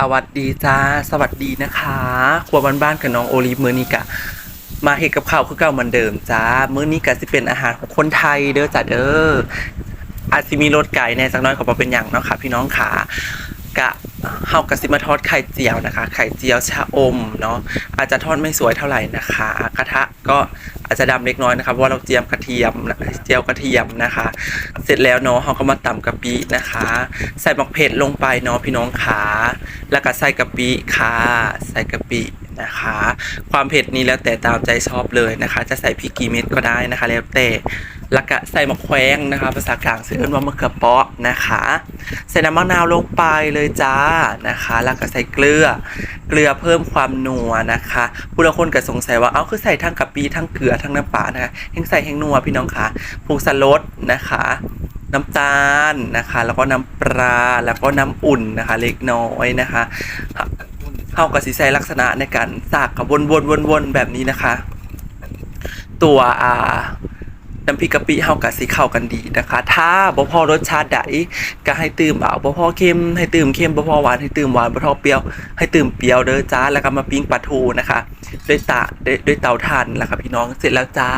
สวัสดีจ้า สวัสดีนะคะครัวบ้านๆกับน้องโอลิฟมื้อนี้กะ มาเห็ดกับข้าวคือเก่าเหมือนเดิมจ้ามื้อนี้กะสิเป็นอาหารของคนไทยเด้อจ้าเด้ออาจสิมีรสไก่ในสักหน้อยขอเป็นอย่างเนาะค่ะพี่น้องขากะ เฮากะสิมาทอดไข่เจียวนะคะ ไข่เจียวชะอมเนาะอาจจะทอดไม่สวยเท่าไหร่นะคะ กระทะก็อาจจะดำเล็กน้อยนะคะเพราะว่าเราเจียมกระเทียมเจียวกระเทียมนะคะ เสร็จแล้วเนาะเราก็มาตำกะปินะคะ ใส่หมักเผ็ดลงไปเนาะพี่น้องขาแล้วก็ใส่กะปิค่ะใส่กะปินะคะ ความเผ็ดนี้แล้วแต่ตามใจชอบเลยนะคะ จะใส่พริกกี่เม็ดก็ได้นะคะ แล้วแต่แล้วก็ใส่มะแขวงนะคะ ภาษากลางชื่อว่ามะเขือเปาะนะคะ ใส่น้ำมะนาวลงไปเลยจ้านะคะ แล้วก็ใส่เกลือ เกลือเพิ่มความนัวนะคะผู้ละคนก็สงสัยว่าเอ้าคือใส่ทั้งกะปิทั้งเกลือทั้งน้ำปลานะคะแห้งใส่แห้งนัวพี่น้องคะผงสลดนะคะน้ำตาลนะคะ แล้วก็น้ำปลาแล้วก็น้ำอุ่นนะคะ เล็กน้อยนะคะเข้ากับสีใสลักษณะในการสากกับวนๆๆๆแบบนี้นะคะ ตัวอ่า น้ำพริกกะปิเฮากับสีเข้ากันดีนะคะ ถ้าบ่พอรสชาติใดก็ให้ตื่มเอาบ่พอเค็มให้ตื่มเค็มบ่พอหวานให้ตื่มหวานบ่พอเปรี้ยว ให้ตื่มเปรี้ยวเด้อจ้าแล้วก็มาปิ้งปลาทูนะคะด้วยตาด้วยเตาถ่านนะคะพี่น้องเสร็จแล้วจ้า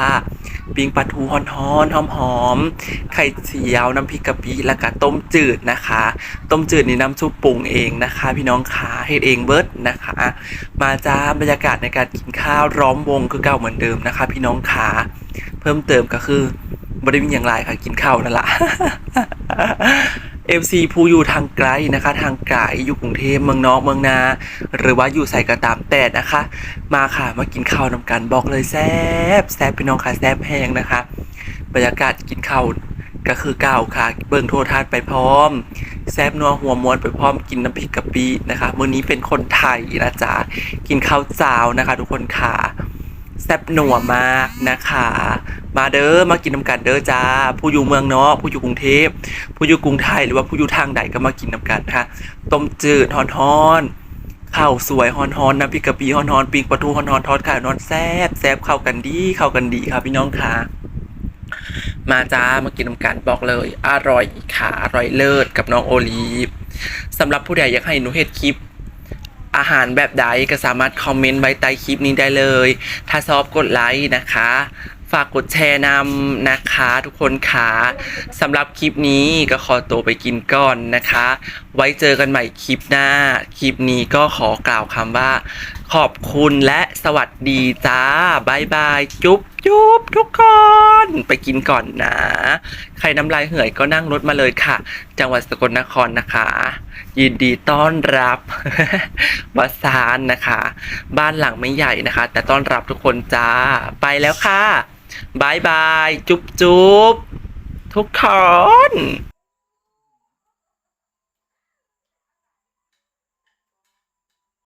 ปิ้งปลาทูฮ้อนๆหอมๆไข่เจียวน้ำพริกกะปิแล้วก็ต้มจืดนะคะ ต้มจืดนี่น้ำซุปปรุงเองนะคะ พี่น้องขาเฮ็ดเองเบิดนะคะ มาจ้าบรรยากาศในการกินข้าวร้อมวงคือเก่าเหมือนเดิมนะคะ พี่น้องขา พิ่มเติมก็คือบริวินอย่างไรค่ะกินข้าวนั่นแหละ FC ผู้อยู่ทางไกลนะคะ ทางไกลอยู่กรุงเทพเมืองนอกเมืองนา หรือว่าอยู่ใส่กระตามแต่นะคะ มาค่ะมากินข้าวนำกันบอกเลยแซ่บแซ่บพี่น้องค่ะแซ่บแห้งนะคะ บรรยากาศกินข้าวก็คือก้าวค่ะ เบิ่งโทรทัศน์ไปพร้อม แซบนัวหัวม้วนไปพร้อมกินน้ำพริกกะปินะคะมื้อนี้เป็นคนไทยนะจ๊ะกินข้าวเจ้านะคะ ทุกคนค่ะ แซบหนัวมากนะคะ มาเด้อมากินน้ำกันเด้อจ้า ผู้อยู่เมืองนอก ผู้อยู่กรุงเทพ ผู้อยู่กรุงไทยหรือว่าผู้อยู่ทางใดก็มากินน้ำกันค่ะ ต้มจืดฮอนฮอนข้าวสวยฮอนฮอนน้ำพริกกะปิฮอนฮอนปิงปลาทูฮอนฮอนทอดไข่นอนแซบแซบเข้ากันดีเข้ากันดีค่ะพี่น้องค่ะ มาจ้ามากินน้ำกันบอกเลย อร่อยค่ะอร่อยเลิศกับน้องโอลีฟสำหรับผู้ใดอยากให้หนูเฮ็ดคลิป อาหารแบบใดก็สามารถคอมเมนต์ไว้ใต้คลิปนี้ได้เลย ถ้าชอบกดไลค์นะคะ ฝากกดแชร์นำนะคะทุกคนค่ะสำหรับคลิปนี้ก็ขอตัวไปกินก่อนนะคะ ไว้เจอกันใหม่คลิปหน้า คลิปนี้ก็ขอกล่าวคำว่า ขอบคุณและสวัสดีจ้าบายบายจุ๊บจุ๊บทุกคน ไปกินก่อนนะ ใครน้ำลายเหื่อยก็นั่งรถมาเลยค่ะ จังหวัดสกลนครนะคะ ยินดีต้อนรับวาซานนะคะ บ้านหลังไม่ใหญ่นะคะ แต่ต้อนรับทุกคนจ้า ไปแล้วค่ะบายบาย จุ๊บจุ๊บทุกคน